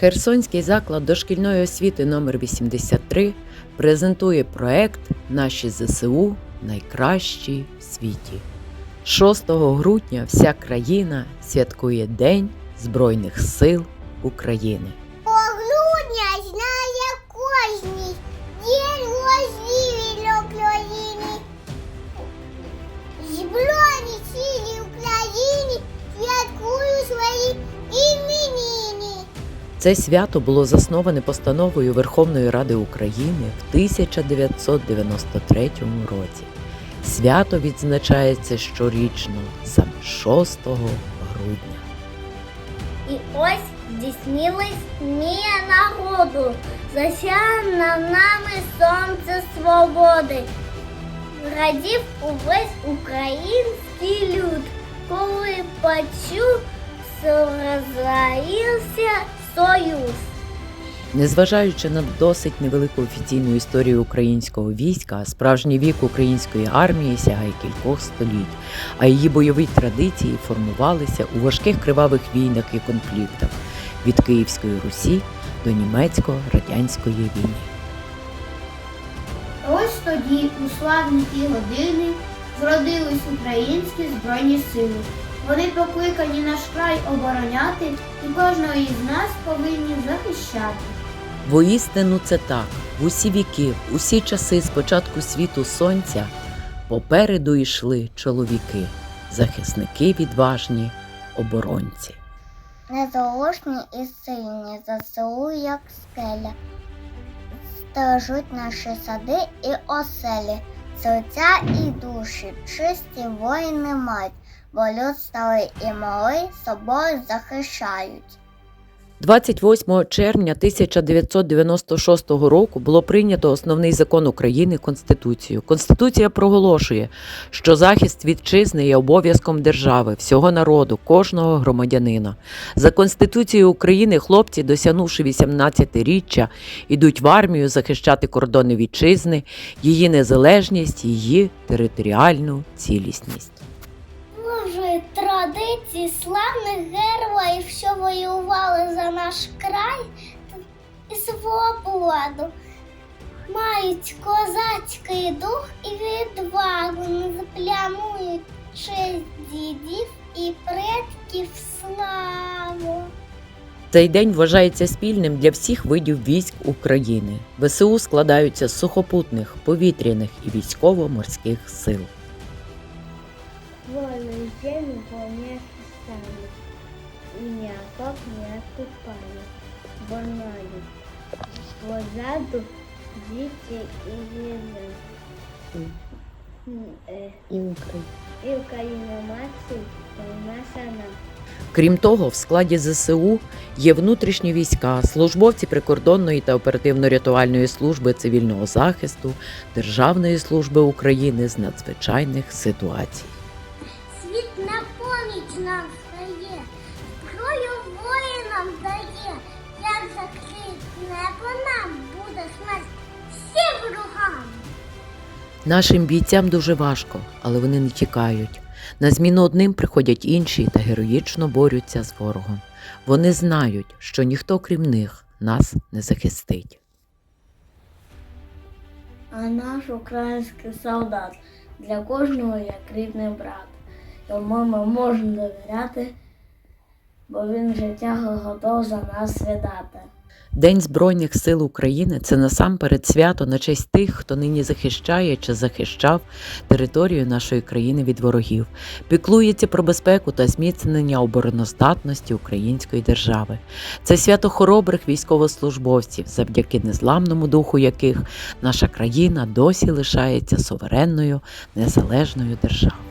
Херсонський заклад дошкільної освіти номер 83 презентує проект Наші ЗСУ найкращі в світі. 6 грудня вся країна святкує День Збройних сил України. Це свято було засноване постановою Верховної Ради України в 1993 році. Свято відзначається щорічно за 6 грудня. І ось здійснилась мія народу, засяяне нами сонце свободи. Радів увесь український люд, коли почув, що розраївся союз. Незважаючи на досить невелику офіційну історію українського війська, справжній вік української армії сягає кількох століть, а її бойові традиції формувалися у важких кривавих війнах і конфліктах від Київської Русі до німецько-радянської війни. Ось тоді, у славні ті години, зродились українські збройні сили. Вони покликані наш край обороняти і кожного із нас повинні захищати. Воістину це так. В усі віки, усі часи з початку світу сонця попереду йшли чоловіки, захисники відважні, оборонці. Незалежні і сильні, ЗСУ, як скеля. Стережуть наші сади і оселі, серця і душі, чисті воїни мать, бо люд стали і малий собою захищають. 28 червня 1996 року було прийнято основний закон України Конституцію. Конституція проголошує, що захист вітчизни є обов'язком держави, всього народу, кожного громадянина. За Конституцією України хлопці, досягнувши 18-річчя, йдуть в армію захищати кордони вітчизни, її незалежність, її територіальну цілісність. Традиції славних героїв, що воювали за наш край і свободу. Мають козацький дух і відвагу, не заплямують честь дідів і предків славу. Цей день вважається спільним для всіх видів військ України. ВСУ складаються з сухопутних, повітряних і військово-морських сил. Вольную землю волняки сами, и ни окоп не отступали. Борнали позаду дети и вины. І И Украина мать, наша нам. Крім того, в складі ЗСУ є внутрішні війська, службовці прикордонної та оперативно-рятувальної служби цивільного захисту, Державної служби України з надзвичайних ситуацій. Нашим бійцям дуже важко, але вони не тікають. На зміну одним приходять інші та героїчно борються з ворогом. Вони знають, що ніхто крім них нас не захистить. А наш український солдат для кожного як рідний брат. Йому ми можемо довіряти, бо він життя готов за нас віддати. День Збройних сил України це насамперед свято на честь тих, хто нині захищає чи захищав територію нашої країни від ворогів, піклується про безпеку та зміцнення обороноздатності української держави. Це свято хоробрих військовослужбовців, завдяки незламному духу яких наша країна досі лишається суверенною незалежною державою.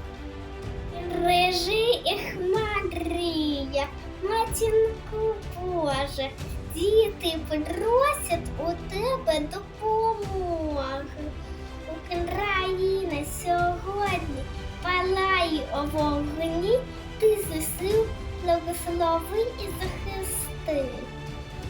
Режи і хмарія, матінку Боже, діти просять у тебе допомоги. Україна сьогодні палає у вогні, ти зусил благослови і захисти.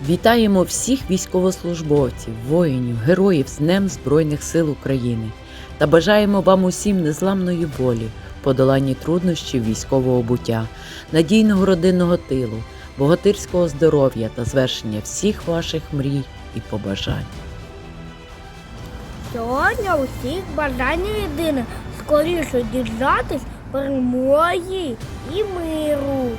Вітаємо всіх військовослужбовців, воїнів, героїв з Днем Збройних сил України та бажаємо вам усім незламної волі, подоланні труднощів військового буття, надійного родинного тилу, богатирського здоров'я та звершення всіх ваших мрій і побажань. Сьогодні у всіх бажання єдине скоріше діждатись перемоги і миру.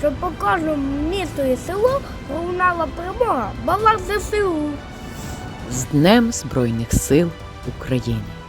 Щоб по кожному місту і село лунала перемога, балак ЗСУ. З Днем Збройних сил України!